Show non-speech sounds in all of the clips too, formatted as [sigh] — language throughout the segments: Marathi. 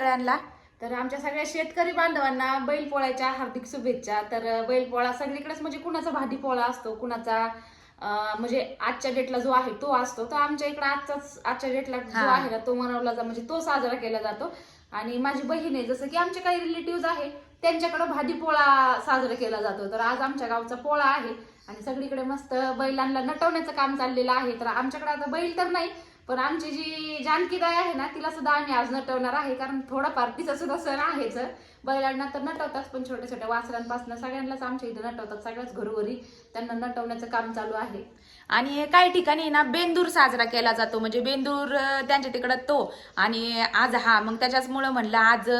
सगळ्यांना. तर आमच्या सगळ्या शेतकरी बांधवांना बैलपोळ्याच्या हार्दिक शुभेच्छा. तर बैलपोळा सगळीकडेच म्हणजे कुणाचा भाडी पोळा असतो कुणाचा म्हणजे आजच्या डेटला जो आहे तो असतो. तर आमच्या इकडे आजचाच आजच्या डेटला जो. आहे ना तो मनवला जा म्हणजे तो साजरा केला जातो. आणि माझी बहीण आहे जसं की आमचे काही रिलेटिव्ह आहे त्यांच्याकडे भाडी पोळा साजरा केला जातो. तर आज आमच्या गावचा पोळा आहे आणि सगळीकडे मस्त बैलांना नटवण्याचं काम चाललेलं आहे. तर आमच्याकडे आता बैल तर नाही पण आमची जी जानकीदाई आहे ना तिला सुद्धा आम्ही आज नटवणार आहे. कारण थोडंफार तिचा सुद्धा सण आहेच. बैलांना तर नटवतात पण छोट्या छोट्या वासरांपासून सगळ्यांनाच आमच्या इथे नटवतात. सगळ्याच घरोघरी त्यांना नटवण्याचं काम चालू आहे. आणि काही ठिकाणी ना बेंदूर साजरा केला जातो. म्हणजे बेंदूर त्यांच्या तिकडं तो. आणि आज हा मग त्याच्याचमुळं म्हणलं आज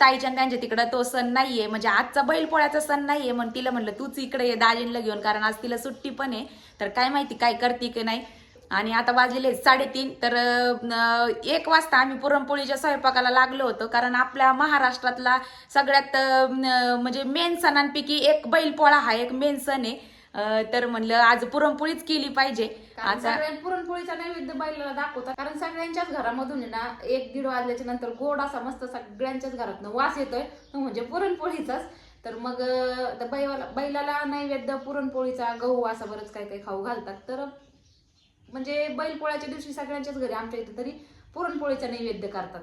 ताईच्या त्यांच्या तिकडं तो सण नाहीये. म्हणजे आजचा बैलपोळ्याचा सण नाहीये म्हणून तिला म्हणलं तूच इकडे ये दाजींला घेऊन. कारण आज तिला सुट्टी पण आहे. तर काय माहिती काय करते की नाही? आणि आता वाजलेले साडेतीन. तर एक वाजता आम्ही पुरणपोळीच्या स्वयंपाकाला लागलो होतो कारण आपल्या महाराष्ट्रातला सगळ्यात म्हणजे मेन सणांपैकी एक बैलपोळा हा एक मेन सण आहे. तर म्हणलं आज पुरणपोळीच केली पाहिजे. आता पुरणपोळीचा नैवेद्य बैलाला दाखवतात. कारण सगळ्यांच्याच घरामधून ना एक दीड वाजल्याच्या नंतर गोड असा मस्त सगळ्यांच्याच घरात वास येतोय. तो म्हणजे पुरणपोळीचाच. तर मग बैलाला बैलाला नैवेद्य पुरणपोळीचा गहू असा बरंच काही काही खाऊ घालतात. तर म्हणजे बैलपोळ्याच्या दिवशी सगळ्यांच्याच घरी आमच्या इथे तरी पुरणपोळीचा नैवेद्य करतात.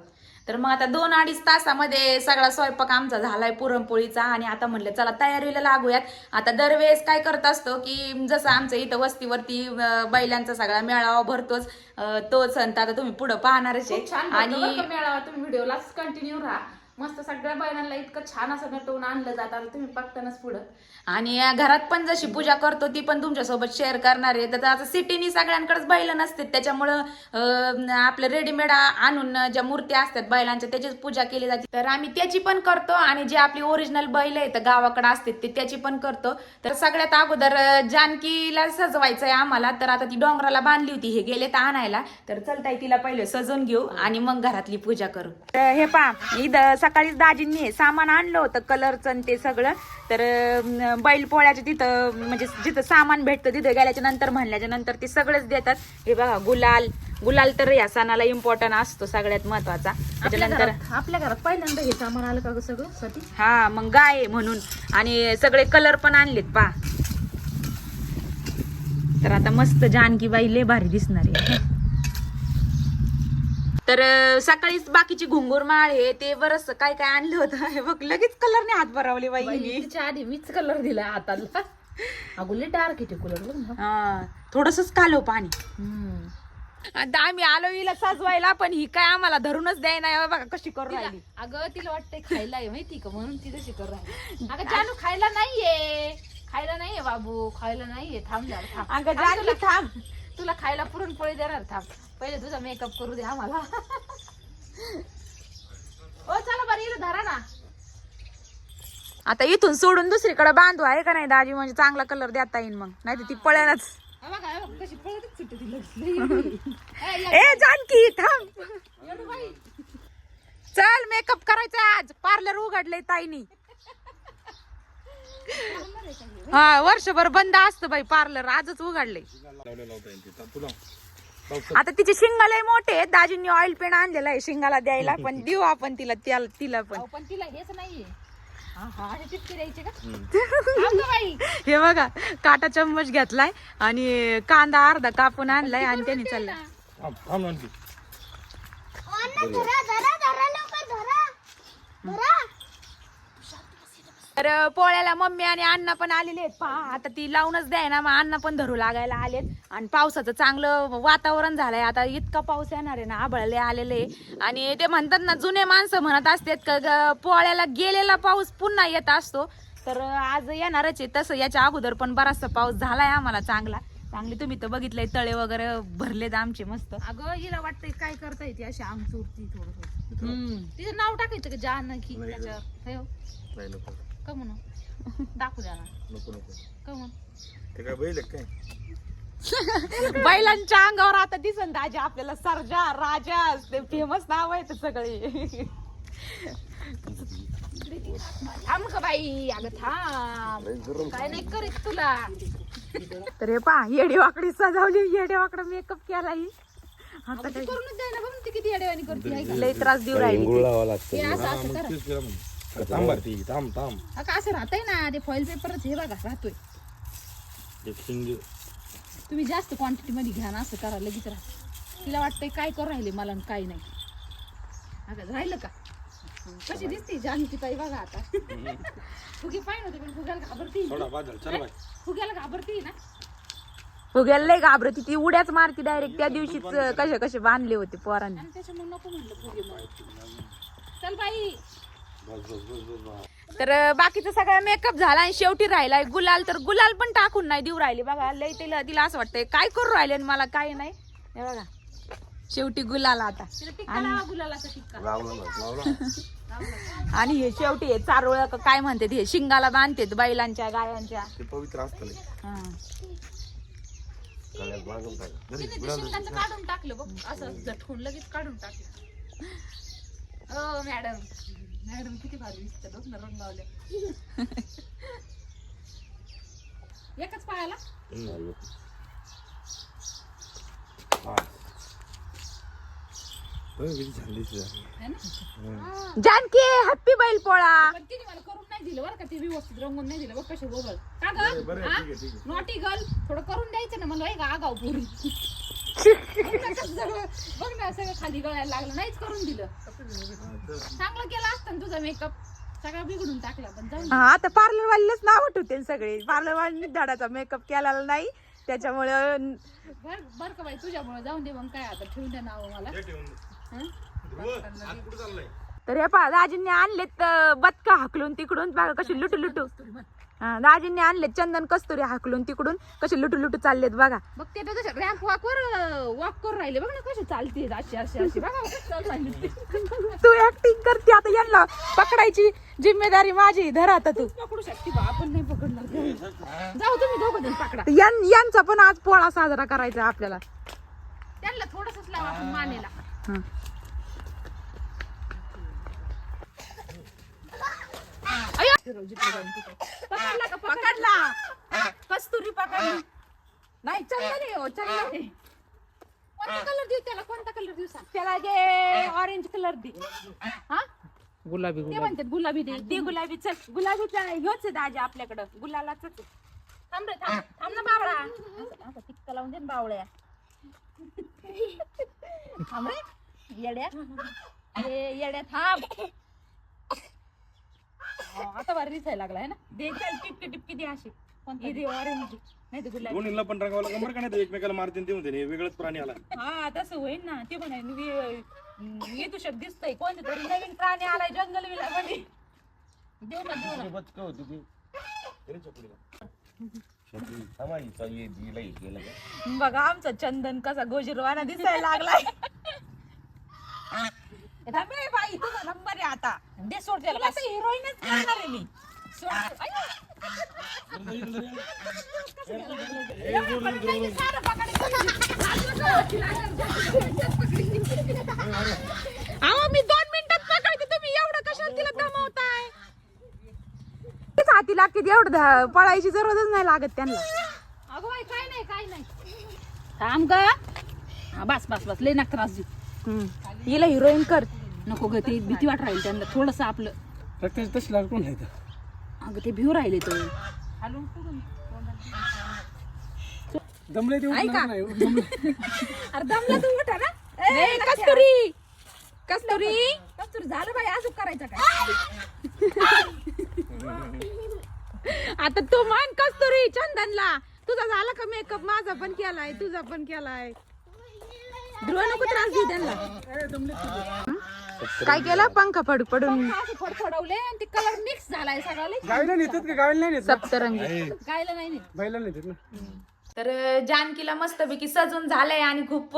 तर मग आता दोन अडीच तासामध्ये सगळा स्वयंपाक आमचा झालाय पुरणपोळीचा आणि आता म्हणलं चला तयारीला लागूयात. आता दरवेळेस काय करत असतो की जसं आमचं इथं वस्तीवरती बैलांचा सगळा मेळावा भरतोच. अं, तो सण तर आता तुम्ही पुढं पाहणारच आहे. आणि मेळावा? तुम्ही व्हिडिओलाच कंटिन्यू राहा. मस्त सगळ्या बैलांना इतकं छान असं नटवून आणलं जातं. आता तुम्ही बघतानाच पुढं. आणि घरात पण जशी पूजा करतो ती पण तुमच्यासोबत शेअर करणार आहे. तर आता सिटीनी सगळ्यांकडेच बैल नसते त्याच्यामुळं आपलं रेडीमेड आणून ज्या मूर्त्या असतात बैलांच्या त्याचीच पूजा केली जाते. तर आम्ही त्याची पण करतो आणि जे आपली ओरिजिनल बैल आहे तर गावाकडे असते ते त्याची पण करतो. तर सगळ्यात अगोदर जानकीला सजवायचंय आम्हाला. तर आता ती डोंगराला बांधली होती हे गेले तर आणायला. तर चलताय तिला पहिले सजवून घेऊ आणि मग घरातली पूजा करू. हे पा इथं सकाळीच दाजींनी हे सामान आणलं होतं कलरचं आणि ते सगळं. तर अं, बैल पोळ्याच्या तिथं म्हणजे जिथं सामान भेटतं तिथं गेल्याच्यानंतर म्हणल्याच्या नंतर ते सगळंच देतात. हे बघा गुलाल. गुलाल तर या सणाला इम्पॉर्टंट असतो सगळ्यात महत्त्वाचा. त्याच्यानंतर आपल्या घरात पहिल्यांदा हे सामान आलं का ग सगळं हा मग गाय म्हणून. आणि सगळे कलर पण आणलेत पा तर आता मस्त जानकीबाई लय भारी दिसणार आहे. तर सकाळीच बाकीची घुंगूर माळ हे ते बरस काय काय आणलं होतं हे बघ लगेच कलरने हात भरावले बाई. हिने. तिच्या आधी मीच कलर दिला हाताला. अगोले डार्क येते कलर हा थोडस कालो पाणी. आता आम्ही आलो हिला सजवायला पण ही काय आम्हाला धरूनच द्यायना बघा कशी करून राहिली. अगं तिला वाटतंय खायला आहे माहिती का म्हणून ती तशी कर राहिली. [laughs] अगं जानू खायला नाहीये. खायला नाहीये बाबू खायला नाहीये. थांब जरा थांब. अगं तुला- थांब. तुला खायला पुरणपोळी देणार थांब. पहिले तुझा मेकअप करू दे आम्हाला ओ चला बरं इथं धरा ना. आता इथून सोडून दुसरीकडे बांधू आहे का नाही दाजी? म्हणजे चांगला कलर देता येईल मग. नाही ती पळेनच हा बघा, हा बघा, कशी पळतच सुटते ती लगेच. [laughs] ए, जानकी थांब. बाई. चल मेकअप करायचा आज. पार्लर उघडलंय ताईनी. हा वर्षभर बंद असतं बाई पार्लर आजच उघडलंय. आता तिचे शिंगा लय मोठे आहेत दाजींनी ऑइल पेन आणलेला आहे शिंगाला द्यायला पण देऊ आपण तिला त्याला तिला पण. पण तिला हेच नाहीये. हा हा [laughs] हे बघा काटा चम्मच घेतलाय आणि कांदा अर्धा कापून आणलाय आणि त्याने चाललाय. तर पोळ्याला मम्मी आणि अण्णा पण आलेले आहेत. पहा आता ती लावूनच द्याय ना मग अण्णा पण धरू लागायला आलेत. आणि पावसाचं चांगलं वातावरण झालंय. आता इतका पाऊस येणार आहे ना आबळले आलेले आणि ते म्हणतात ना जुने माणसं म्हणत असतात का ग, पोळ्याला गेलेला पाऊस पुन्हा येत असतो. तर आज येणारच आहे. तसं याच्या अगोदर पण बराचसा पाऊस झालाय आम्हाला चांगला. चांगले तुम्ही तर बघितलंय तळे वगैरे भरलेत आमचे मस्त. अगं हिला वाटतंय काय करता येते अशी चुरती थोडं हम्म. तिचं नाव टाकायचं का जानकी? त्याच्यावर. का म्हणून दाखवू द्या ना नको नको. का म्हणून ते काय बैल आहे काय? बैलांच्या अंगावर आता दिसन दाजी आपल्याला. सर्जा राजा ते फेमस नाव आहेत सगळे. थांब का बाई अगं थांब. काय नाही करीत तुला. तर हे पा येडी वाकडी सजवली येडी वाकड मेकअप केला ही आता काय? ती करूनच बघ ना ती किती अडवाणी करते. आहे का? लय त्रास देऊ राहिली ती. हे लागतं. असं करा. थांब बरं ती थांब थांब. अगं, असं राहतंय ना ते फॉईल पेपरच हे बघा राहतोय. शिंग. तुम्ही जास्त क्वांटिटी मध्ये घ्या ना असं करा लगेच राहा तिला वाटतंय काय करू राहिले मला आणि काय नाही. अगं राहिलं का? कशी दिसते जानकी ताई बघा आता. [laughs] फुगे पाय नव्हते पण फुग्याला घाबरती थोडा बाद झाला चल बाय फुग्याला घाबरती ना? फुग्याला लय घाबरती ती उड्याच मारती डायरेक्ट त्या दिवशीच कसे कसे बांधले होते पोरांनी. आणि त्याच्यामुळे नको म्हणलं फुगे चल बाई. तर बाकीचा सगळा मेकअप झाला आणि शेवटी राहिलाय गुलाल. तर गुलाल पण टाकून नाही देऊ राहिली बघा. लय तिला तिला असं वाटतंय काय करू राहिले आणि मला काय नाही? हे बघा. शेवटी गुलाल आता. आणि हे शेवटी हे चारोळ काय म्हणतात हे शिंगाला बांधतात बैलांच्या गायांच्या. ते पवित्र असतं लय. हा. गळ्यात बांधून टाक. घरी तिने ते शिंगाचं काढून टाकलं बघ. असं झटकून लगेच काढून टाकलं. ओ मॅडम. मॅडम किती भारी बघ ना रंग लावले एकच पायाला. हा. है ना? जानकी हॅप्पी बैल पोळा. पण तिने मला करून नाही दिलं बरं का ते व्यवस्थित रंगून नाही दिलं बघ कसे गोगल का बरं, बरं, ग ठीक आहे, ठीक आहे. नॉटी गर्ल थोडं करून द्यायचं ना मला का आगाव पुरी. बघ ना सगळं बघ ना सगळं खाली गळायला लागलं नाहीच करून दिलं. चांगलं केलं असतं ना तुझा मेकअप सगळा बिघडून टाकला पण दे. हा आता पार्लर वालीलाच नाव ठेवते सगळे. पार्लर वाली धडाचा मेकअप केलेला नाही. त्याच्यामुळं बर बर का बाई तुझ्यामुळे. जाऊन दे मग काय आता ठेवून द्या नाव मला. हे. हं? तर हे पहा दाजींनी आणलेत अं, बदका हाकलून तिकडून. बघा कशी लुटू लुटू दाजींनी आणले चंदन कस्तुरी हाकलून तिकडून. कसे लुटू लुटू चाललेत बघा. बघ ते तर रॅम्प वॉकवर वॉक करून राहिले. बघ ना कशी चालते अशी अशी अशी. बघा. तू. ऍक्टिंग करते आता यांना पकडायची जिम्मेदारी माझी धर आता तू. पकडू शकते बा आपण नाही पकडणार. जाऊ तुम्ही दोघं जण पकडा. यांचा पण आज पोळा साजरा करायचा आपल्याला. त्यांना थोडस लावा आपण मानेला. हं. पकडला का? पकड पकडला. कस्तुरी पकडली. नाही चंदन आहे हो चंदन आहे कोणता कलर देऊ त्याला? कोणता कलर देऊ सांग? त्याला जे ऑरेंज कलर दे. हा? गुलाबी ते म्हणतात गुलाबी दे. ती गुलाबी. चल. गुलाबीचा ह्योच आहे दाजी आपल्याकडं. गुलालाच. थांब रे थांब. थांब ना बावळा. असं टिक्का लावून दे ना बावळ्या. थांब रे. येड्या. अरे येड्या थांब. हा, आता बारी दिसायला लागला आहे ना? दे चल टिपकी टिपकी दे अशी कोणता ही दे ऑरेंज नाही तर गुलाबी. दोन्हीला पण रंगावला गंमत का नाही ते एकमेकाला मारतील ते म्हणते हे वेगळंच प्राणी आला. हा तसं होईल ना. ते म्हणे मी तुझ्यात दिसतंय. कोणते तरी नवीन प्राणी आलाय जंगल विला मध्ये देऊ ना देऊ ना. बचका होती ती तरी. बघा आमचा चंदन कसा गोजीरवाना दिसायला लागलाय. [laughs] रमे बाई तुझा नंबर आहे आता. दे सोड त्याला. हिरोईनच करणार आहे मी. सोड. अहो मी दोन मिनिटात पकडते. तुम्ही एवढं कशाला तिला दमवताय? तेच हाती लागते एवढं धा- पळायची जरूरतच नाही लागत त्यांना. अगं बाई काय नाही काय नाही. थांब ग. हा बस बस बस. लय नका त्रास देऊ. हम्म. हिला हिरोईन कर. नको ग ते भीती वाट राहील त्यांना. थोडस आपलं. रक्ताची तशी कोण नाही अगं ते भिऊ राहिले तर दमले ते ऐका. अरे दमला तू उठा ना. ए, कस्तुरी. कस्तुरी. कस्तुरी झालं बाई असं करायचं काय? आता तू मान कस्तुरी चंदनला. तुझा झाला का मेकअप माझा पण केलाय तुझा पण केलाय. ध्रुव नको त्रास देऊ त्यांना. काय केलं? पंखा पड पडून. असं फडफडवले आणि ते कलर मिक्स झालाय सगळा गावीला नेतात का? गावीला नाही सप्तरंगी. गायला नाही नेत. बैला नेतात ना? तर जानकीला मस्तपैकी सजून झालंय आणि खूप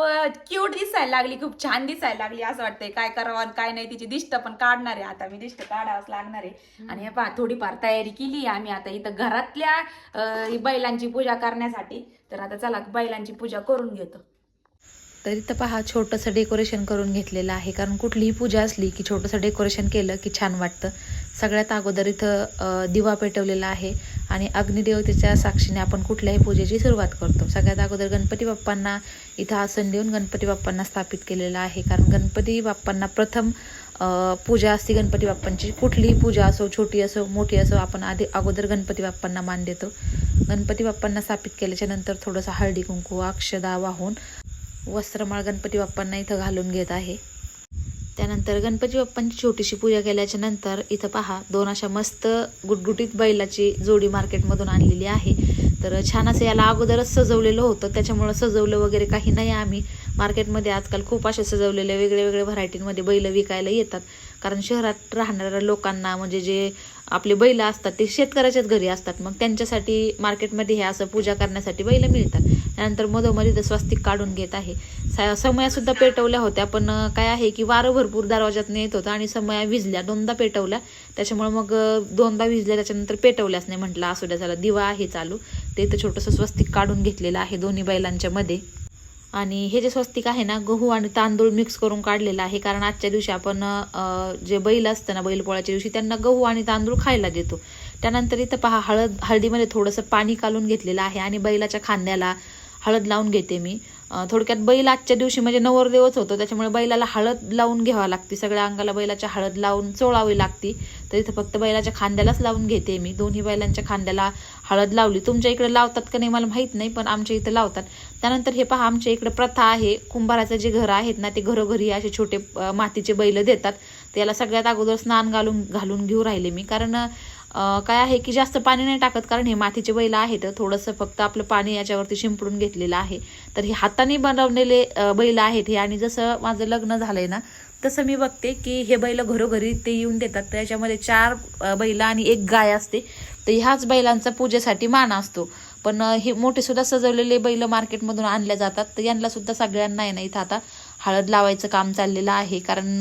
क्यूट दिसायला लागली खूप छान दिसायला लागली असं वाटतंय. काय करावं आणि काय नाही तिची दिष्ट पण काढणार. आहे आता मी दिष्ट काढावंच लागणार आहे. आणि हे पहा थोडीफार तयारी केली आम्ही आता इथं घरातल्या अं, ही बैलांची पूजा करण्यासाठी. तर आता चला बैलांची पूजा करून घेतो. तर इथं पहा छोटंसं डेकोरेशन करून घेतलेलं आहे. कारण कुठलीही पूजा असली की छोटंसं डेकोरेशन केलं की छान वाटतं. सगळ्यात अगोदर इथं दिवा पेटवलेला आहे आणि अग्निदेवतेच्या साक्षीने आपण कुठल्याही पूजेची सुरुवात करतो. सगळ्यात अगोदर गणपती बाप्पांना इथं आसन देऊन गणपती बाप्पांना स्थापित केलेलं आहे. कारण गणपती बाप्पांना प्रथम पूजा असते गणपती बाप्पांची. कुठलीही पूजा असो छोटी असो मोठी असो आपण आधी अगोदर गणपती बाप्पांना मान देतो. गणपती बाप्पांना स्थापित केल्याच्यानंतर थोडंसं हळदी कुंकू अक्षदा वाहून वस्त्रमाळ गणपती बाप्पांना इथं घालून घेत आहे. त्यानंतर गणपती बाप्पांची छोटीशी पूजा केल्याच्यानंतर इथं पहा दोन अशा मस्त गुटगुटीत बैलाची जोडी मार्केटमधून आणलेली आहे. तर छान असं याला अगोदरच सजवलेलं होतं. त्याच्यामुळं सजवलं वगैरे काही नाही आम्ही. मार्केटमध्ये आजकाल खूप असे सजवलेले वेगळे वेगळे व्हरायटींमध्ये बैल विकायला येतात. कारण शहरात राहणाऱ्या लोकांना म्हणजे जे आपले बैल असतात ते शेतकऱ्याच्याच घरी असतात. मग त्यांच्यासाठी मार्केटमध्ये हे असं पूजा करण्यासाठी बैल मिळतात. त्यानंतर मधोमध इथं स्वस्तिक काढून घेत आहे. स- समयासुद्धा पेटवल्या होत्या पण काय आहे की वारं भरपूर दरवाजात येत होतं आणि समया विजल्या. दोनदा पेटवल्या. त्याच्यामुळे मग दोनदा विजल्या त्याच्यानंतर पेटवल्याच नाही म्हटलं. असू द्या झाला. दिवा आहे चालू. ते इथं छोटंसं स्वस्तिक काढून घेतलेलं आहे दोन्ही बैलांच्या मध्ये. आणि हे जे स्वस्तिक आहे ना गहू आणि तांदूळ मिक्स करून काढलेलं आहे. कारण आजच्या दिवशी आपण जे बैल असतं ना बैलपोळ्याच्या दिवशी त्यांना गहू आणि तांदूळ खायला देतो. त्यानंतर इथं पहा हळद हळदीमध्ये थोडंसं पाणी कालून घेतलेलं आहे आणि बैलाच्या खांद्याला हळद लावून घेते मी. थोडक्यात बैल आजच्या दिवशी म्हणजे नवरदेवच होतो त्याच्यामुळे बैलाला हळद लावून घ्यावा लागते. सगळ्या अंगाला बैलाच्या हळद लावून चोळावी लागते. तर इथं फक्त बैलाच्या खांद्यालाच लावून घेते मी. दोन्ही बैलांच्या खांद्याला हळद लावली. तुमच्या इकडे लावतात का नाही मला माहीत नाही पण आमच्या इथं लावतात. त्यानंतर हे पहा आमच्या इकडे प्रथा आहे. कुंभाराचं जे घर आहेत ना ते घरोघरी असे छोटे मातीचे बैल देतात. त्याला सगळ्यात अगोदर स्नान घालून घालून घेऊ राहिले मी. कारण काय आहे की जास्त पाणी नाही टाकत कारण हे मातीचे बैल आहेत. थोडंसं फक्त आपलं पाणी याच्यावरती शिंपडून घेतलेलं आहे. तर हे हाताने बनवलेले बैल आहेत हे. आणि जसं माझं लग्न झालंय ना तसं मी बघते की हे बैल घरोघरी ते येऊन देतात. त्याच्यामध्ये चार बैल आणि एक गाय असते. तर ह्याच बैलांचा पूजेसाठी मान असतो. पण हे मोठे सुद्धा सजवलेले बैल मार्केटमधून आणल्या जातात. तर यांना सुद्धा सगळ्यांना आहे ना इथं आता हळद लावायचं काम चाललेलं आहे. कारण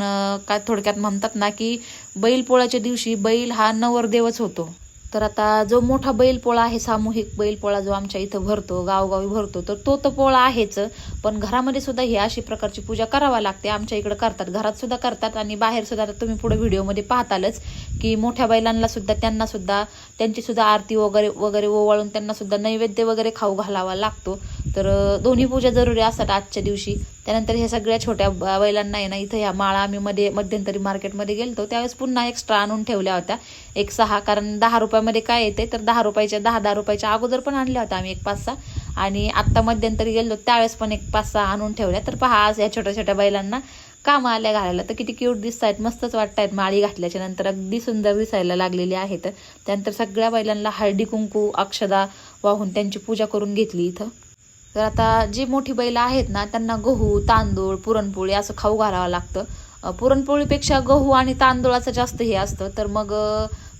का थोडक्यात म्हणतात ना की बैल पोळ्याच्या दिवशी बैल हा नवरदेवच होतो. तर आता जो मोठा बैलपोळा आहे सामूहिक बैलपोळा जो आमच्या इथं भरतो गावगावी भरतो तर तो तर पोळा आहेच. पण घरामध्ये सुद्धा ही अशी प्रकारची पूजा करावा लागते. आमच्या इकडे करतात. घरात सुद्धा करतात आणि बाहेर सुद्धा आता तुम्ही पुढे व्हिडिओमध्ये पाहतालच की मोठ्या बैलांना सुद्धा त्यांना सुद्धा त्यांची सुद्धा आरती वगैरे वगैरे ओवाळून त्यांना सुद्धा नैवेद्य वगैरे खाऊ घालावा लागतो. तर दोन्ही पूजा जरुरी असतात आजच्या दिवशी. त्यानंतर ह्या सगळ्या छोट्या बैलांना आहे ना इथं ह्या माळा आम्ही मध्ये मध्यंतरी मार्केटमध्ये गेलतो. त्यावेळेस पुन्हा एक्स्ट्रा आणून ठेवल्या होत्या. एक सहा कारण दहा रुपया रुपयामध्ये काय येते तर दहा रुपयाच्या दहा दहा रुपयाच्या अगोदर पण आणल्या होत्या आम्ही एक पाच सहा. आणि आत्ता मध्यंतरी गेलो त्यावेळेस पण एक पाच सहा आणून ठेवल्या. तर पहा आज या छोट्या छोट्या बैलांना कामं आल्या घालायला. तर किती क्यूट दिसत आहेत मस्तच वाटत आहेत माळी घातल्याच्या नंतर. अगदी सुंदर दिसायला लागलेली आहेत त्यानंतर सगळ्या बैलांना हळदी कुंकू अक्षदा वाहून त्यांची पूजा करून घेतली इथं. तर आता जी मोठी बैल आहेत ना त्यांना गहू तांदूळ पुरणपोळी असं खाऊ घालावं लागतं. पुरणपोळीपेक्षा गहू आणि तांदूळाचं जास्त हे असतं. तर मग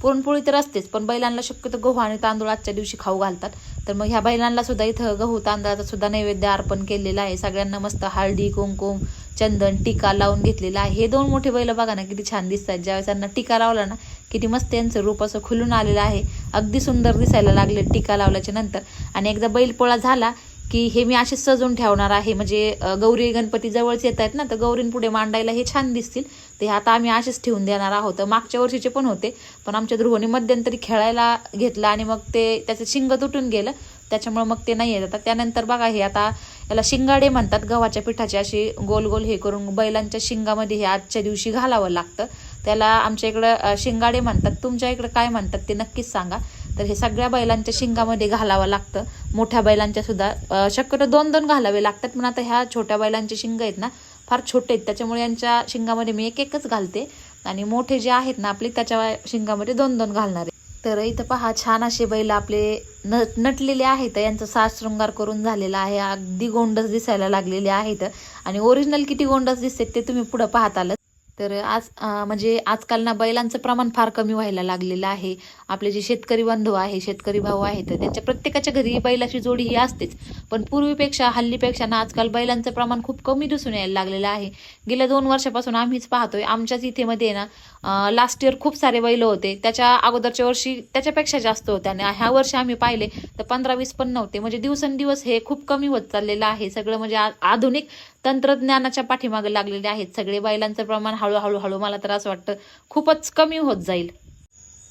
पुरणपोळी तर असतेच पण बैलांना शक्यतो गहू आणि तांदूळ आजच्या दिवशी खाऊ घालतात. तर मग ह्या बैलांना सुद्धा इथं गहू तांदळाचा सुद्धा नैवेद्य अर्पण केलेला आहे. सगळ्यांना मस्त हळदी कुंकुम चंदन टीका लावून घेतलेला आहे. हे दोन मोठे बैल बघा ना किती छान दिसतात. ज्यावेळेस त्यांना टीका लावला ना किती मस्त यांचं रूप असं खुलून आलेलं आहे. अगदी सुंदर दिसायला लागले टीका लावल्याच्या नंतर. आणि एकदा बैलपोळा झाला की हे मी असे सजून ठेवणार आहे. म्हणजे गौरी गणपती जवळच येत आहेत ना तर गौरींपुढे मांडायला हे छान दिसतील. ते आता आम्ही असेच ठेवून देणार आहोत. मागच्या वर्षीचे पण होते पण आमच्या ध्रुवनी मध्यंतरी खेळायला घेतला आणि मग ते त्याचं शिंग तुटून गेलं. त्याच्यामुळे मग ते नाही येत. आता त्यानंतर बघा हे आता याला शिंगाडे म्हणतात. गव्हाच्या पिठाचे असे गोल गोल हे करून बैलांच्या शिंगामध्ये हे आजच्या दिवशी घालावं लागतं. त्याला आमच्या इकडं शिंगाडे म्हणतात. तुमच्या इकडं काय म्हणतात ते नक्कीच सांगा. तर हे सगळ्या बैलांच्या शिंगामध्ये घालावं लागतं. मोठ्या बैलांच्या सुद्धा शक्यतो दोन दोन घालावे लागतात. पण आता ह्या छोट्या बैलांचे शिंग आहेत ना फार छोटे आहेत. त्याच्यामुळे यांच्या शिंगामध्ये मी एक एकच घालते. आणि मोठे जे आहेत ना आपले त्याच्या शिंगामध्ये दोन दोन घालणार आहे. तर इथं पहा छान असे बैल आपले न नटलेले आहेत. यांचा साज शृंगार करून झालेला आहे. अगदी गोंडस दिसायला लागलेले आहेत. आणि ओरिजिनल किती गोंडस दिसते ते तुम्ही पुढं पाहताल तर आज म्हणजे आजकाल ना बैलांचं प्रमाण फार कमी व्हायला लागलेलं आहे. आपले जे शेतकरी बांधव आहे शेतकरी भाऊ आहे तर त्यांच्या प्रत्येकाच्या घरी बैलाची जोडी ही असतेच. पण पूर्वीपेक्षा हल्लीपेक्षा ना आजकाल बैलांचं प्रमाण खूप कमी दिसून यायला लागलेलं आहे. गेल्या दोन वर्षापासून आम्हीच पाहतोय आमच्याच इथे मध्ये ना लास्ट इयर खूप सारे बैल होते. त्याच्या अगोदरच्या वर्षी त्याच्यापेक्षा जास्त होते आणि ह्या वर्षी आम्ही पाहिले तर पंधरा वीस पण नव्हते. म्हणजे दिवसेंदिवस हे खूप कमी होत चाललेलं आहे. सगळं म्हणजे आ- आधुनिक तंत्रज्ञानाच्या पाठीमागे लागलेले आहेत. सगळे बैलांचं प्रमाण हळूहळू हळू मला तर असं वाटतं खूपच कमी होत जाईल.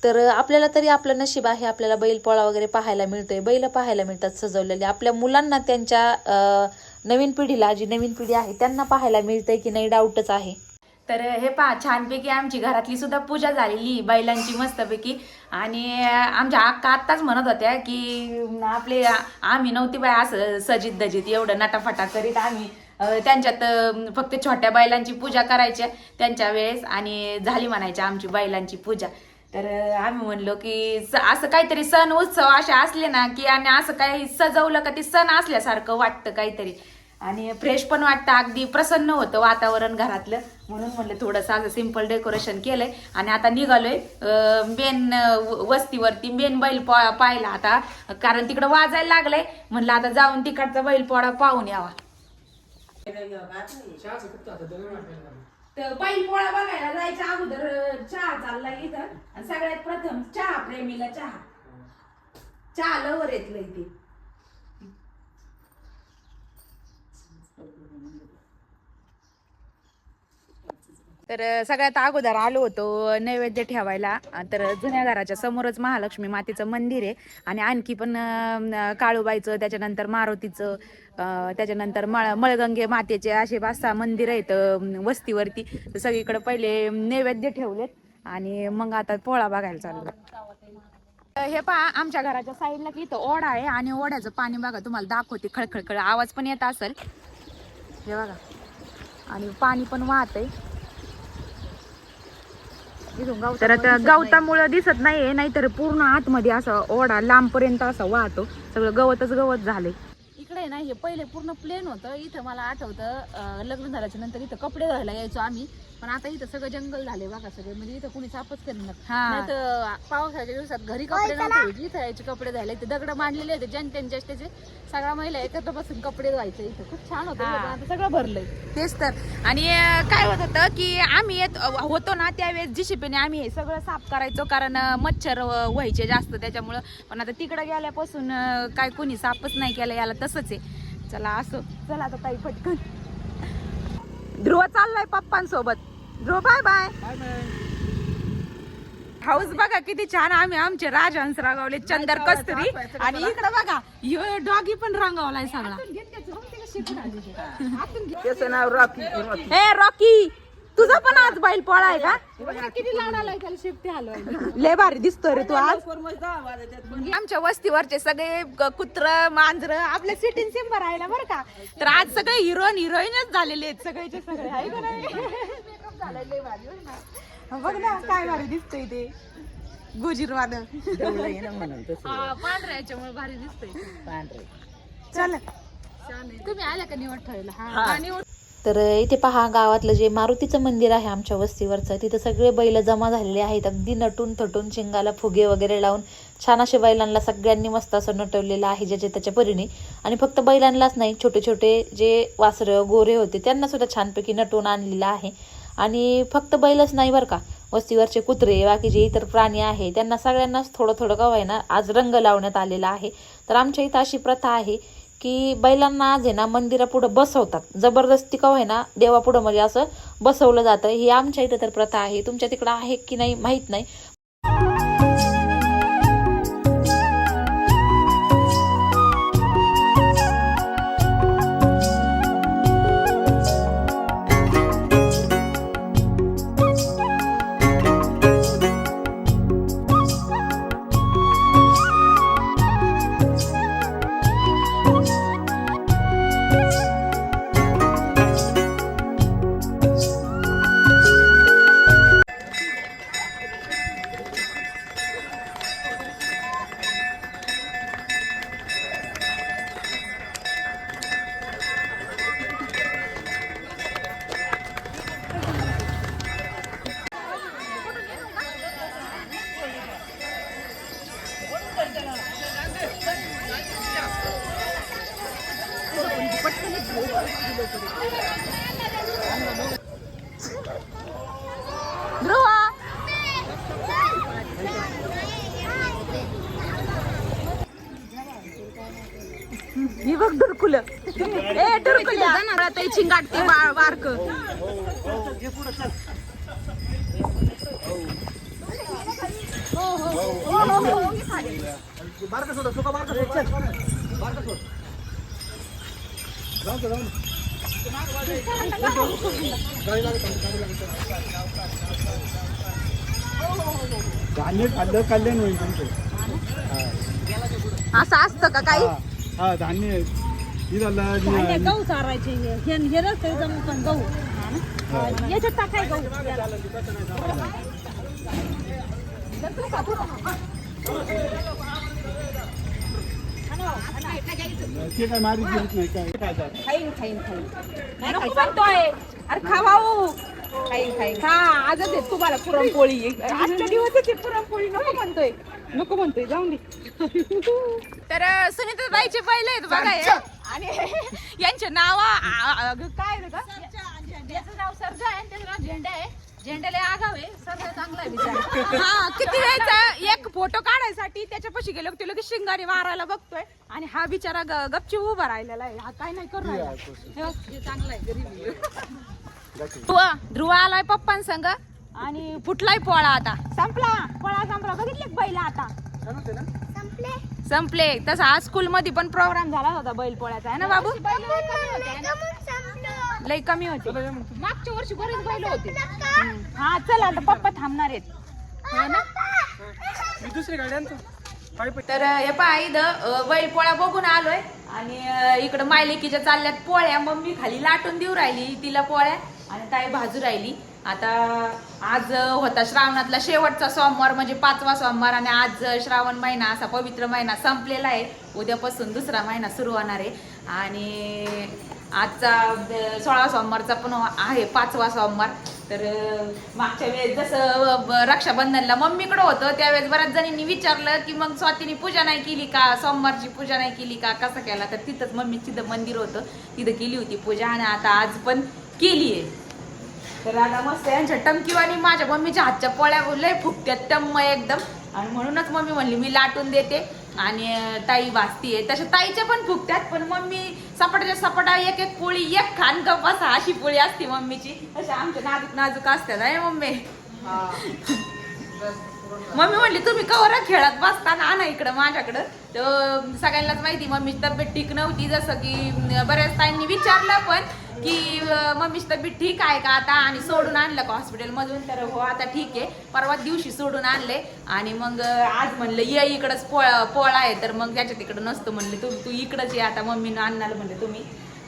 तर आपल्याला तरी आपलं नशीब आहे आपल्याला बैलपोळा वगैरे पाहायला मिळतोय. बैल पाहायला मिळतात सजवलेले. आपल्या मुलांना त्यांच्या नवीन पिढीला जी नवीन पिढी आहे त्यांना पाहायला मिळतंय की नाही डाऊटच आहे. तर हे पहा छानपैकी आमची घरातली सुद्धा पूजा झालेली बैलांची मस्तपैकी. आणि आमच्या अक्का आत्ताच म्हणत होत्या की आपले आम्ही नव्हती बाय असं सजित दजित एवढं नटाफटा करीत आम्ही. त्यांच्यात फक्त छोट्या बैलांची पूजा करायच्या त्यांच्या वेळेस आणि झाली म्हणायच्या आमची बैलांची पूजा. तर आम्ही म्हणलो की स- असं काहीतरी सण उत्सव असे असले ना की आणि असं काही सजवलं का ते सण असल्यासारखं वाटतं काहीतरी आणि फ्रेश पण वाटतं अगदी प्रसन्न होतं वातावरण घरातलं म्हणून म्हणलं थोडंसं असं सिंपल डेकोरेशन केलंय आणि आता निघालोय मेन वस्तीवरती मेन बैल पोळा पाहिला आता कारण तिकडं वाजायला लागलंय म्हणलं आता जाऊन तिकडचा बैल पोळा पाहून यावा तर बैल पोळा बघायला जायच्या अगोदर चहा चालला इथं. आणि सगळ्यात प्रथम चहा प्रेमीला चहा. चहा लवर येतलं इथे तर सगळ्यात अगोदर आलो होतो नैवेद्य ठेवायला. तर जुन्या घराच्या समोरच महालक्ष्मी मातेचं मंदिर आहे. आणि आणखी पण काळूबाईचं त्याच्यानंतर मारुतीचं त्याच्यानंतर मळ मळगंगे मातेचे असे पाच सहा मंदिर आहेत वस्तीवरती. तर सगळीकडे पहिले नैवेद्य ठेवलेत आणि मग आता पोळा बघायला चाललो हे पहा आमच्या घराच्या साईडला की इथं ओढा आहे आणि ओढ्याचं पाणी बघा तुम्हाला दाखवते. खळखळखळ आवाज पण येत असेल. हे बघा. आणि पाणी पण वाहत आहे तर आता गवतामुळं दिसत नाहीये नाहीतर पूर्ण आतमध्ये असं ओढा लांबपर्यंत असं वाहतो. सगळं गवतच गवत झालंय. इकडे ना हे पहिले पूर्ण प्लेन होतं. इथं मला आठवतं लग्न झाल्याच्यानंतर इथं कपडे धुवायला यायचो आम्ही. पण आता इथं सगळं जंगल झाले बघा सगळे. म्हणजे इथं कुणी सापच करणार हा. पावसाच्या दिवसात घरी कपडे नव्हते इथं यायचे कपडे धुवायला. इथे दगड मांडलेले होते ज्यान त्यांच्या त्याचे सगळ्या महिला एकत्र बसून कपडे धुवायचे इथं. खूप छान होतं. पण आता सगळं भरलंय. तेच तर. आणि काय होत होतं की आम्ही येत होतो ना त्यावेळेस जिशिपीने आम्ही हे सगळं साफ करायचो कारण मच्छर व्हायचे जास्त त्याच्यामुळं. पण आता तिकडं गेल्यापासून काय कोणी साफच नाही केलं याला तसंच आहे. चला असो. चला आता ताई पटकन. ध्रुव चाललाय पप्पांसोबत. ध्रुव बाय बाय हाऊस बघा किती छान आम्ही आमचे राजहंस रागावले चंदर कस्तुरी. आणि इकडे बघा डॉगी पण रंगावलाय सगळा. त्याचं नाव रॉकी रॉकी. ए रॉकी! तुझा पण आज बैल पोळा आहे का? किती लाड आलाय त्याला शेपटी हलवायला लय भारी दिसतोय रे तू आज. आमच्या वस्तीवरचे सगळे कुत्र मांजर आपल्या सिटीन सिंबर राहिला बरं का? तर आज सगळे हिरोईन हिरोईनच झालेले आहेत सगळेचे सगळे. आहे का नाही? बघ ना काय भारी दिसतंय ते. गुजीरवाद पांढऱ्या याच्यामुळे भारी दिसतंय. चल. तुम्ही आल्या का निवड ठेवायला? हा निवड तर इथे पहा गावातलं जे मारुतीचं मंदिर आहे आमच्या वस्तीवरचं तिथं सगळे बैल जमा झालेले आहेत. अगदी नटून थटून शिंगाला फुगे वगैरे लावून छान असे बैलांना सगळ्यांनी मस्त असं नटवलेलं आहे ज्याच्या त्याच्या परीने. आणि फक्त बैलांनाच नाही छोटे छोटे जे वासरं गोरे होते त्यांना सुद्धा छानपैकी नटवून आणलेलं आहे. आणि फक्त बैलच नाही बरं का वस्तीवरचे कुत्रे बाकी जे इतर प्राणी आहे त्यांना सगळ्यांनाच थोडं थोडं का ना आज रंग लावण्यात आलेला आहे. तर आमच्या इथं अशी प्रथा आहे की बैलांना आज आहे ना मंदिरापुढं बसवतात. जबरदस्ती का ना देवापुढं म्हणजे असं बसवलं जातं. ही आमच्या इथं तर प्रथा आहे. तुमच्या तिकडं आहे की नाही माहीत नाही. हो हो बारका सोडा बारका सोड बारका सोड जाऊ जाऊ. धान्य खाल्लं कल्याण होईल तुमचं असं असतं का काही हा, धान्य. ही झालं गहू चारायचे हे हे हे रस्ते जमू पण गहू याच्यात टाकाय गहू ते काय मारी नाही काय काय झालं? खाईन खाईन खाईन नको म्हणतोय अरे खा भाऊ खाईन खाईन खा आजच आहे तुम्हाला पुरणपोळी आजच्या दिवसच आहे पुरणपोळी नको म्हणतोय नको म्हणतोय जाऊन दे तर सुनीता ताईचे पहिले आहेत बघा हे. आणि यांचे नाव काय रे का सरजा आहे झेंडा आहे. झेंड्याला आगाव आहे सरजा चांगला आहे बिचारा. [laughs] हा किती वेळचा एक फोटो काढायसाठी त्याच्यापाशी गेलो की तो लगेच शिंगारी मारायला बघतोय. आणि हा बिचारा ग- गपची उभा राहिलेला आहे. हा काय नाही करू राहिला. हे बघ, हे चांगला आहे गरीब आहे. ध्रुव ध्रुव आलाय पप्पांसंग आणि फुटलाय पोळा आता. संपला. पोळा संपला. बघितले बैल आता? संपले. तसा आज स्कूल मध्ये पण प्रोग्राम झाला होता बैल पोळ्याचा आहे ना? बाबू लय कमी होते. मागच्या वर्षी बरेच बैल होते. हा चला आता पप्पा थांबणार आहेत. हो ना? दुसरी पायी पायी. तर हे पहा इथं बैल पोळ्या बघून आलोय. आणि इकडं मायलेकीच्या चालल्यात पोळ्या. मम्मी खाली लाटून देऊ राहिली तिला पोळ्या. आणि ताई भाजू राहिली. आता आज होता श्रावणातला शेवटचा सोमवार म्हणजे पाचवा सोमवार आणि आज श्रावण महिना असा पवित्र महिना संपलेला आहे. उद्यापासून दुसरा महिना सुरू होणार आहे. आणि आजचा सोळा सोमवारचा पण आहे पाचवा सोमवार. तर मागच्या वेळेस जसं रक्षाबंधनला मम्मीकडं होतं त्यावेळेस बऱ्याच जणींनी विचारलं की मग स्वातीने पूजा नाही केली का? सोमवारची पूजा नाही केली का? कसं केला? तर तिथंच मम्मी तिथं मंदिर होतं. तिथं केली होती पूजा आणि आता आज पण केली आहे. तर आता मस्त यांच्या टमकीवाणी माझ्या मम्मीच्या हातच्या पोळ्या लय फुकत्यात टम्म एकदम. आणि म्हणूनच मम्मी म्हणली मी लाटून देते. आणि ताई भाजतीये तशा ताईच्या पण फुकत्यात पण मम्मी सपाटाच्या सपाटा एक एक पोळी एक खान गप बसा अशी पोळी असते मम्मीची. अशा आमच्या नाजूक नाजूक असतात आहे मम्मी? मम्मी म्हणली तुम्ही कवर खेळत बसताना आणा इकडं माझ्याकडं. तर सगळ्यांनाच माहिती मम्मीची तब्येत ठीक नव्हती जसं की बऱ्याच ताईंनी विचारलं पण की मम्मीची तब्येत ठीक आहे का आता? आणि सोडून आणलं का हॉस्पिटलमधून तर हो आता ठीक आहे. परवा दिवशी सोडून आणले. आणि मग आज म्हणलं ये इकडंच पोळा पोळा आहे. तर मग त्याच्या तिकडं नसतं म्हणले तू तू इकडंच ये आता मम्मीनं आणणार म्हणले तुम्ही.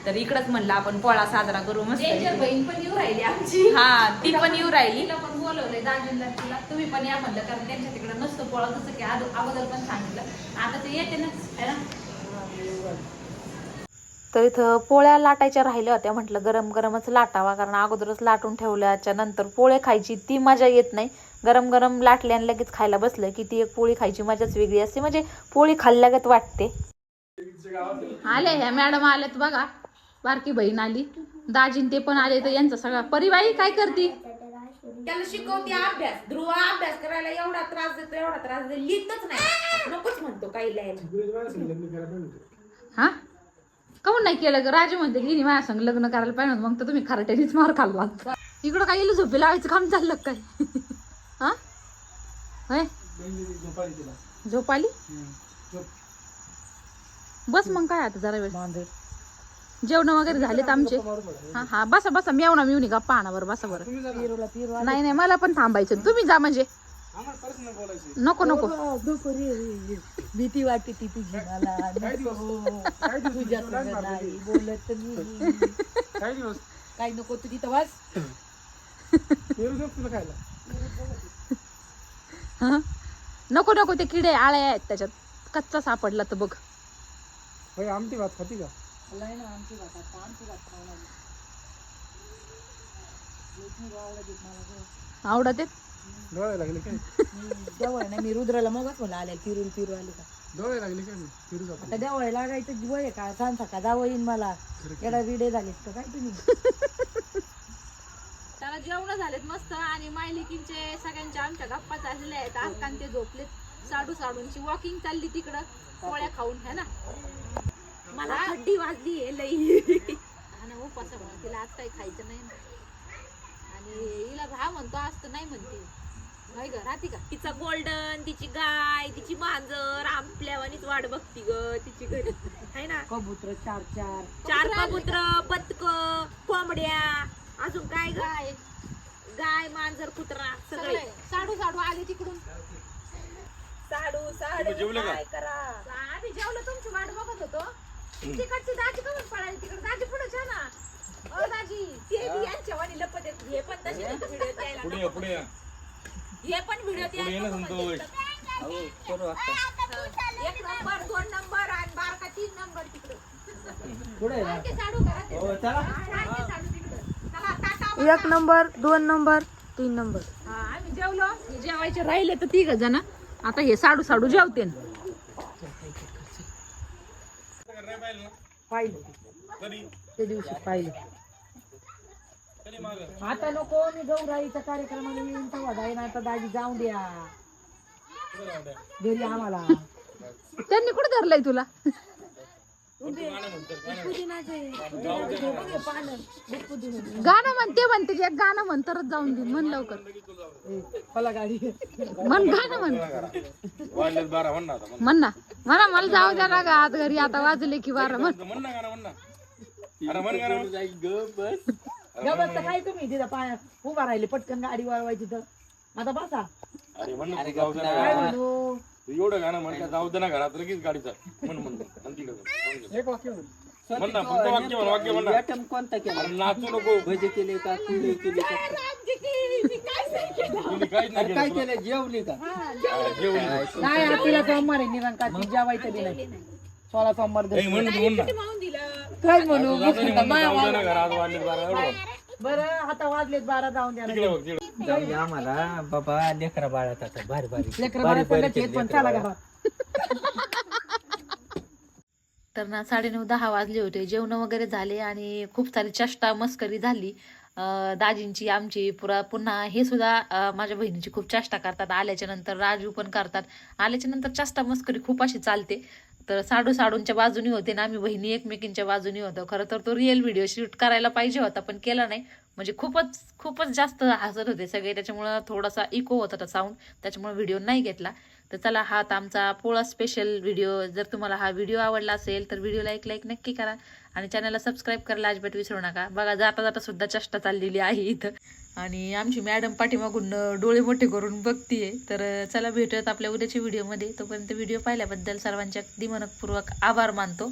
तर इकडंच म्हणलं आपण पोळा साजरा करू मस्त. डेंजर बहीण पण येऊ राहिली आमची. हा ती पण येऊ राहिली. तिला पण बोलवलंय दाजींना तिला. तुम्ही पण या म्हणलं कारण त्यांच्या तिकडे नसतं पोळा जसं की आदो- अगोदर पण सांगितलं. आता ते येते ना है ना? तर इथं पोळ्या लाटायच्या राहिल्या होत्या म्हटलं गरम गरमच लाटावा कारण अगोदरच लाटून ठेवल्याच्या नंतर पोळे खायची ती मजा येत नाही. गरम गरम लाटल्या आणि लगेच खायला बसलं की ती एक पोळी खायची मजाच वेगळी असते म्हणजे पोळी खाल्ल्यागत वाटते. आले ह्या मॅडम आल्यात बघा. बारकी बहीण आली. दाजीन ते पण आले तर यांचा सगळा परिवारी काय करती? त्याला शिकवते अभ्यास. ध्रुव अभ्यास करायला एवढा त्रास देतो एवढा त्रास देतो. लिहितच नाही. नकोच म्हणतो काही लिहायला. हा? काऊन नाही केलं ग? राजू म्हणते की माझ्या संग लग्न करायला पाहिजे होतं, मग तर तुम्ही खराट्यानेच मार खाल्ला इकडं काय येईल झोपी लावायचं काम चाललं का काय? हा? होय? झोप आली बस मग काय आता जरा वेळ. जेवण वगैरे झालेत आमचे. हा हा बसा बसा. मेवना मिवणी गप्पा आणा बरं बसा बरं. नाही नाही मला पण थांबायचं. तुम्ही जा म्हणजे. नको नको. भीती वाटते ती तुझी मला. [laughs] तुझ्या संग नाही बोलत मी. काही दिवस. काय नको तू तिथं हा? नको नको ते किडे आळे आहेत त्याच्यात. कच्चा सापडला तर बघ. आमटी भात खाती का? आवडत डोळे लागले काय? देवळ नाही मी रुद्राला मगच म्हणलं आल्या फिरून फिरू आले का? डोळे लागले काय आता देवळ लागायचं आहे का? सांग का जावं येईन मला. विडे झाले तर काय तुम्ही? [laughs] त्याला जेवण झालेत मस्त. आणि मायलिकींचे सगळ्यांच्या आमच्या गप्पा चाललेल्या आहेत. आजकाल ते झोपलेत. साडू साडूंची वॉकिंग चालली तिकडं. पोळ्या खाऊन है ना? मला थंडी वाजली आहे लई. आणि उपास तिला आज काही खायचं नाही ना आणि हिला भा म्हणतो आज तर नाही म्हणते. हाय का राहते का? तिचा गोल्डन तिची गाय तिची मांजर आपल्यावानीच वाट बघती ग तिची घरी. है ना? कबूतर चार चार. चार कबूतर बदक कोंबड्या अजून काय ग? काय गाय मांजर कुत्रा सगळे. सगळे. साडू साडू आले तिकडून. साडू साडू. जेवले का? काय करा आम्ही जेवलो तुमची वाट बघत होतो. तिकडची दाजी पळाली तिकडे दाजी पुढे छान ओ दाजी ते बी यांच्या वाणी लपत. हे पण तसे व्हिडिओ द्यायला पुढे या पुढे या. हे पण व्हिडिओ पुढे ये ना द्यायला संतोष एक नंबर दोन नंबर आणि बारका तीन नंबर तिकडे. पुढे? हो चला. राहते साडू तिकडं. चला टाटा एक नंबर दोन नंबर तीन नंबर. हा, आम्ही जेवलो. जेवायचे राहिले तर तिघ जण. आता हे साडू साडू जेवते पाहिलं ते दिवशी पाहिलं आता नको मी गौराईच्या कार्यक्रमाला येऊन तेव्हा. जाईन आता दाजी जाऊन द्या. घरी आम्हाला. त्यांनी कुठे धरलंय तुला? गाणं म्हणते म्हणते की एक गाणं म्हण तरच जाऊन दे म्हण लवकर. मला गाडी म्हण गाणं म्हण. म्हण ना आता. म्हण. मला जाऊ द्या ना ग आज घरी आता वाजले की बारा म्हण म्हण ना गाणं म्हण ना अरे म्हण गाणं म्हण. गबस काय तुम्ही तिथं पाय उभा राहिले पटकन गाडी वळवायची तर आता बसा अरे म्हण ना, जाऊ दे ना काय घरात. म्हणू तू एवढं गाणं म्हण का जाऊ दे ना घरात लगेच गाडीचा म्हण म्हण तिकडं. एक वाक्य म्हण. म्हण ना फक्त वाक्य म्हण वाक्य म्हण. ना आयटम कोणता केला? अरे नाचू नको. भजे केले का? कुरडे केले का? तुम्ही काहीच नाही अरे काय केलं. केलं? जेवली का? हा, जेवली. नाही आपल्याला सोमवार आहे निरंकार जेवायचं बी नाही. सोळा सोमवार ए, म्हण ना तू म्हण ना काय म्हणू? दे ना घरात वाजले बारा एवढं बरं आता वाजलेत बारा जाऊन द्या ना. तिकडे बघ तिकडे. जाऊ दे आम्हाला. बाबा लेकरा बाळात आता भारी भारी. लेकरं भारी बाळा भारी सगळ्याच आहेत, पण चला. घरात. तर ना साडेनऊ दहा वाजले होते. जेवण वगैरे झाले आणि खूप सारी चष्टा मस्करी झाली. दाजींची आमची पुरा पुन्हा हे सुद्धा माझ्या बहिणीची खूप चेष्टा करतात. आल्याच्यानंतर राजू पण करतात. आल्याच्यानंतर चेष्टा मस्करी खूप अशी चालते. तर साडू साडूंच्या बाजूनी होते ना आम्ही बहिणी एकमेकींच्या बाजूनी होतो. खरं तर तो रिअल व्हिडिओ शूट करायला पाहिजे होता पण केला नाही. म्हणजे खूपच खूपच जास्त हसत होते सगळे. त्याच्यामुळं थोडासा इको होता साऊंड त्याच्यामुळे व्हिडिओ नाही घेतला. तर चला हा आता आमचा पोळा स्पेशल व्हिडिओ जर तुम्हाला हा व्हिडिओ आवडला असेल तर व्हिडिओला एक लाईक नक्की करा. आणि चॅनलला सबस्क्राईब करायला अजिबात विसरू नका. बघा जाता जाता सुद्धा चष्टा चाललेली आहे इथं. आणि आमची मॅडम पाठीमागून डोळे मोठे करून बघतीये. तर चला भेटूयात आपल्या उद्याच्या व्हिडिओमध्ये तोपर्यंत व्हिडिओ पाहिल्याबद्दल सर्वांचे अगदी मनपूर्वक आभार मानतो.